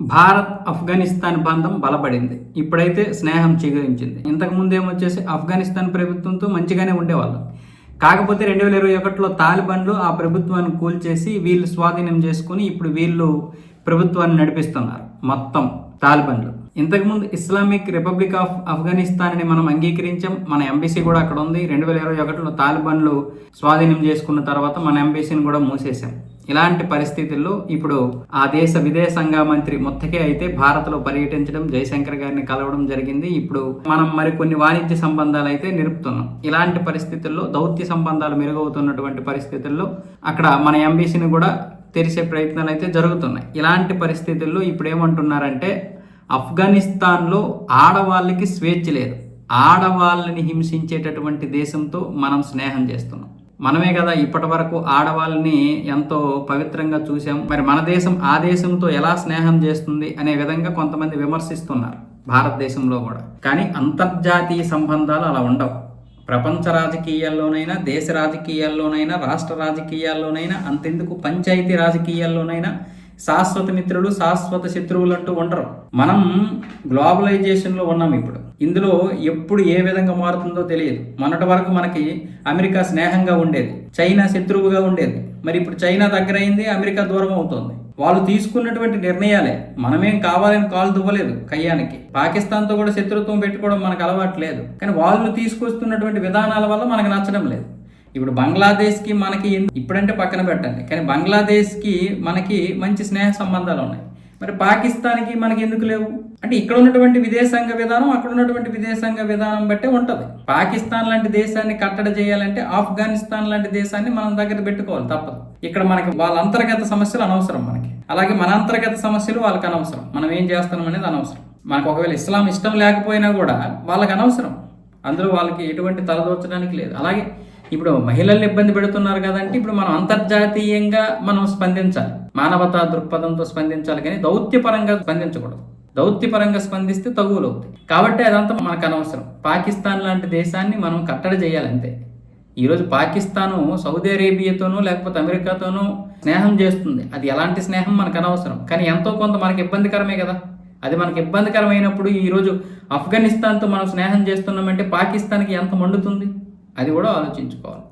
భారత్ ఆఫ్ఘనిస్తాన్ బంధం బలపడింది. ఇప్పుడైతే స్నేహం చిగురించింది. ఇంతకు ముందేమొచ్చేసి ఆఫ్ఘనిస్తాన్ ప్రభుత్వంతో మంచిగానే ఉండేవాళ్ళు. కాకపోతే రెండు వేల ఇరవై ఒకటిలో తాలిబాన్లు ఆ ప్రభుత్వాన్ని కూల్చేసి వీళ్ళు స్వాధీనం చేసుకుని ఇప్పుడు వీళ్ళు ప్రభుత్వాన్ని నడిపిస్తున్నారు. మొత్తం తాలిబాన్లు. ఇంతకుముందు ఇస్లామిక్ రిపబ్లిక్ ఆఫ్ ఆఫ్ఘనిస్తాన్ అని మనం అంగీకరించాం. మన ఎంబీసీ కూడా అక్కడ ఉంది. రెండు వేల ఇరవై ఒకటిలో తాలిబాన్లు స్వాధీనం చేసుకున్న తర్వాత మన ఎంబీసీని కూడా మూసేశాం. ఇలాంటి పరిస్థితుల్లో ఇప్పుడు ఆ దేశ విదేశాంగ మంత్రి ముత్తకే అయితే భారత్లో పర్యటించడం జయశంకర్ గారిని కలవడం జరిగింది. ఇప్పుడు మనం మరికొన్ని వాణిజ్య సంబంధాలు అయితే నిలుపుతున్నాం. ఇలాంటి పరిస్థితుల్లో దౌత్య సంబంధాలు మెరుగవుతున్నటువంటి పరిస్థితుల్లో అక్కడ మన ఎంబీసీని కూడా తెరిచే ప్రయత్నాలు అయితే జరుగుతున్నాయి. ఇలాంటి పరిస్థితుల్లో ఇప్పుడు ఏమంటున్నారంటే ఆఫ్ఘనిస్తాన్లో ఆడవాళ్ళకి స్వేచ్ఛ లేదు. ఆడవాళ్ళని హింసించేటటువంటి దేశంతో మనం స్నేహం చేస్తున్నాం. మనమే కదా ఇప్పటి వరకు ఆడవాళ్ళని ఎంతో పవిత్రంగా చూసాం మరి మన దేశం ఆ దేశంతో ఎలా స్నేహం చేస్తుంది అనే విధంగా కొంతమంది విమర్శిస్తున్నారు. భారతదేశంలో కూడా. కానీ అంతర్జాతీయ సంబంధాలు అలా ఉండవు. ప్రపంచ రాజకీయాల్లోనైనా దేశ రాజకీయాల్లోనైనా రాష్ట్ర రాజకీయాల్లోనైనా అంతెందుకు పంచాయతీ రాజకీయాల్లోనైనా శాశ్వత మిత్రులు శాశ్వత శత్రువులు అంటూ ఉండరు. మనం గ్లోబలైజేషన్లో ఉన్నాం ఇప్పుడు. ఇందులో ఎప్పుడు ఏ విధంగా మారుతుందో తెలియదు. మొన్నటి వరకు మనకి అమెరికా స్నేహంగా ఉండేది. చైనా శత్రువుగా ఉండేది. మరి ఇప్పుడు చైనా దగ్గర అయింది అమెరికా దూరం అవుతోంది. వాళ్ళు తీసుకున్నటువంటి నిర్ణయాలే. మనమేం కావాలని కాలు దువ్వలేదు కయ్యానికి. పాకిస్తాన్తో కూడా శత్రుత్వం పెట్టుకోవడం మనకు అలవాటు లేదు. కానీ వాళ్ళు తీసుకొస్తున్నటువంటి విధానాల వల్ల మనకు నచ్చడం లేదు. ఇప్పుడు బంగ్లాదేశ్కి మనకి ఇప్పుడంటే పక్కన పెట్టండి. కానీ బంగ్లాదేశ్కి మనకి మంచి స్నేహ సంబంధాలు ఉన్నాయి. మరి పాకిస్తాన్కి మనకి ఎందుకు లేవు? అంటే ఇక్కడ ఉన్నటువంటి విదేశాంగ విధానం అక్కడ ఉన్నటువంటి విదేశాంగ విధానం బట్టే ఉంటుంది. పాకిస్తాన్ లాంటి దేశాన్ని కట్టడి చేయాలంటే ఆఫ్ఘనిస్తాన్ లాంటి దేశాన్ని మనం దగ్గర పెట్టుకోవాలి తప్పదు. ఇక్కడ మనకి వాళ్ళ అంతర్గత సమస్యలు అనవసరం మనకి. అలాగే మన అంతర్గత సమస్యలు వాళ్ళకి అనవసరం. మనం ఏం చేస్తున్నాం అనేది అనవసరం. మనకు ఒకవేళ ఇస్లాం ఇష్టం లేకపోయినా కూడా వాళ్ళకి అనవసరం. అందులో వాళ్ళకి ఎటువంటి తలదోచడానికి లేదు. అలాగే ఇప్పుడు మహిళల్ని ఇబ్బంది పెడుతున్నారు కదంటే ఇప్పుడు మనం అంతర్జాతీయంగా మనం స్పందించాలి. మానవతా దృక్పథంతో స్పందించాలి కానీ దౌత్యపరంగా స్పందించకూడదు. దౌత్యపరంగా స్పందిస్తే తగువులు అవుతాయి. కాబట్టి అదంతా మనకు అనవసరం. పాకిస్తాన్ లాంటి దేశాన్ని మనం కట్టడి చేయాలంతే ఈరోజు పాకిస్తాను సౌదీ అరేబియాతోనూ లేకపోతే అమెరికాతోనూ స్నేహం చేస్తుంది. అది ఎలాంటి స్నేహం మనకు అనవసరం. కానీ ఎంతో కొంత మనకి ఇబ్బందికరమే కదా. అది మనకి ఇబ్బందికరమైనప్పుడు ఈరోజు ఆఫ్ఘనిస్తాన్తో మనం స్నేహం చేస్తున్నామంటే పాకిస్తాన్కి ఎంత మండుతుంది? అది కూడా ఆలోచించుకోవాలి.